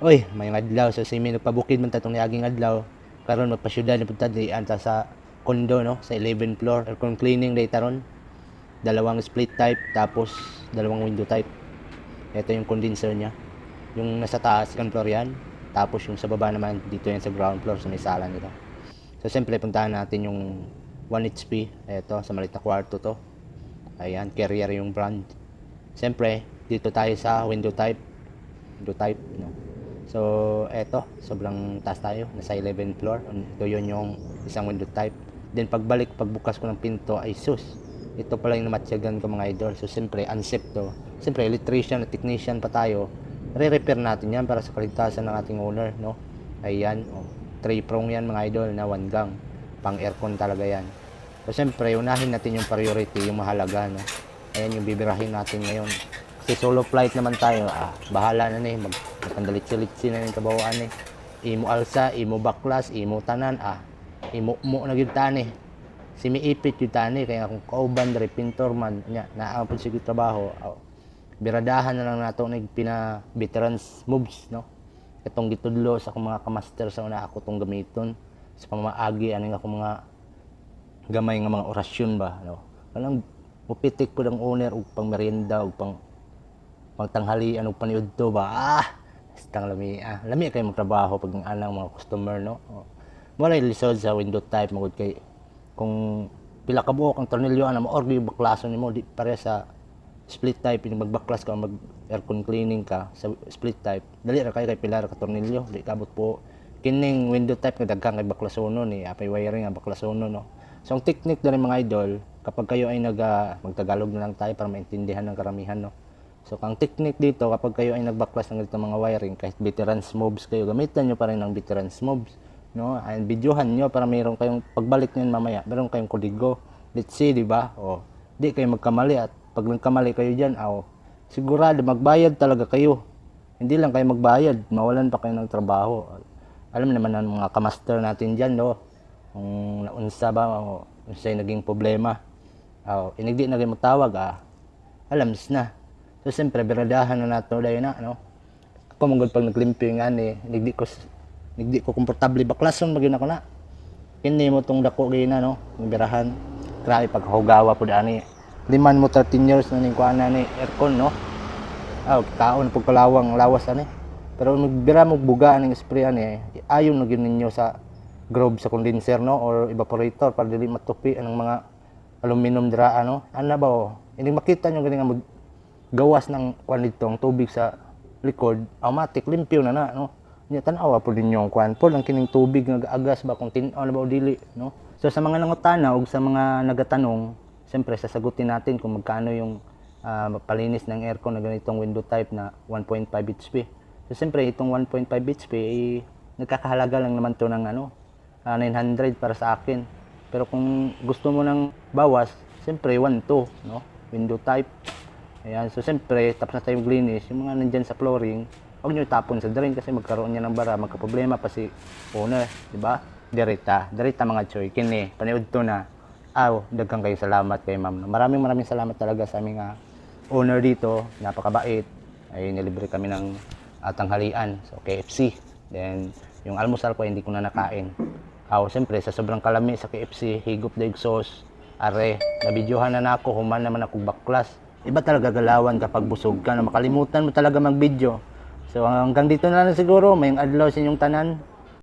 Oy, may adlaw sa simi nagpabukid man tatong niaging adlaw. Karon magpasyudad na punta di anta sa condo no sa 11 floor aircon cleaning day taron. Dalawang split type tapos dalawang window type. Ito yung condenser niya. Yung nasa taas second floor yan. Tapos yung sa baba naman dito yan sa ground floor sa may sala nito. So siyempre puntahan natin yung 1 HP. Ito sa maliit na kwarto to. Ayan, carrier yung brand. Siyempre, dito tayo sa window type. Window type, no? So, eto, sobrang taas tayo. Nasa 11 floor. Ito yun yung isang window type. Then, pagbalik, pagbukas ko ng pinto, ay sus. Ito pala yung namatsyagan ko mga idol. So, siyempre, unsafe to. Siyempre, electrician at technician pa tayo. Re-repair natin yan para sa kaligtasan ng ating owner, no? Ayan, oh. Three prong yan mga idol na one gang. Pang aircon talaga yan. So, siyempre, unahin natin yung priority, yung mahalaga, no? Ayan yung bibirahin natin ngayon. Kasi solo flight naman tayo, ah, bahala na ni, mag magpandalit-silitsi na yung kabawaan eh. Imo alsa, imo baklas, imo tanan, ah, imo mo na gyud tani. Si miipit gyud tani, kaya kung kauban diri pintor man, nya, naapod siguro trabaho, ah, biradahan na lang nato ng pina veterans moves, no? Itong gitudlo sa akong mga kamaster sa una ako tong gamiton sa pamamaagi ani nga akong mga gamay nga mga orasyon ba no kanang mupitik po ng owner ug pang merienda ug pang pangtanghalian ug paniudto ba ah stang lami ah lami kay magtrabaho pag ang anang mga customer no? Oh. mo ray lisod sa window type magud kay kung pila ka buok ang tornilyo ana mo orgi baklaso nimo di pare sa split type yung magbaklas ka mag aircon cleaning ka sa split type dali ra kay kay pila ra ka tornilyo di kabot po. Kining window type nga daghang kay baklasono ni apay wiring nga baklasono no? So ang technique dali mga idol kapag kayo ay nag ah, magtagalog na lang tayo para maintindihan ng karamihan no So, ang technique dito, kapag kayo ay nagbaklas ng ganito mga wiring, kahit veterans moves kayo, gamitan nyo pa rin ng veterans moves. No? And videohan nyo para mayroon kayong, pagbalik nyo mamaya, meron kayong kodigo. Let's see, di ba? O, di kayo magkamali at pag nagkamali kayo dyan, o, sigurado, magbayad talaga kayo. Hindi lang kayo magbayad, mawalan pa kayo ng trabaho. Alam naman ng mga kamaster natin dyan, no? Kung naunsa ba, o, unsay naging problema. O, inigdi na kayo magtawag, ah. Alams na. So, siyempre, biradahan na nato dahil na, no? Ako mong pag naglimpyo yung ani, nigdi ko, nigdi ko komportable baklason magin ako na. Hindi mo tong dako gina, no? Birahan. Grabe, pagkahugawa po dani. Liman mo 13 years na ning kuana ni aircon, no? Ah, kaon po kalawang lawas ani. Pero nagbira mo buga ning spray ani, ayon na gyud ninyo sa groove sa condenser, no? Or evaporator para dili matupi anong mga aluminum dira ano. Ano ba oh? Hindi makita nyo ganing nga gawas ng kwan dito ang tubig sa likod, automatic limpyo na na, no? Nya tanawa po ninyo ang kwan po lang kining tubig nga agas ba kung tin-aw na ba o dili, no? So sa mga nangutana ug sa mga nagatanong, siyempre sasagutin natin kung magkano yung ah, palinis ng aircon na ganitong window type na 1.5 HP. So siyempre itong 1.5 HP eh, nagkakahalaga lang naman to ng ano, ah, 900 para sa akin. Pero kung gusto mo ng bawas, siyempre 1 to, no? Window type. Ayan, so siyempre, tapos na tayong glinis, yung mga nandyan sa flooring, huwag nyo tapon sa drain kasi magkaroon niya ng bara, magka-problema pa si owner, di ba? Dirita, dirita mga choy, kini, paniud to na. Aw, daghang kayo salamat kay ma'am. Maraming maraming salamat talaga sa aming ah, owner dito, napakabait. Ay nilibre kami ng ah, tanghalian, so KFC. Then, yung almusal ko hindi ko na nakain. Aw, siyempre, sa sobrang kalami sa KFC, higop daig sauce, are, nabidyohan na nako, human naman ako baklas. Iba talaga galawan kapag busog ka na makalimutan mo talaga mag-video. So hanggang dito na lang siguro, may adlaw sa inyong tanan.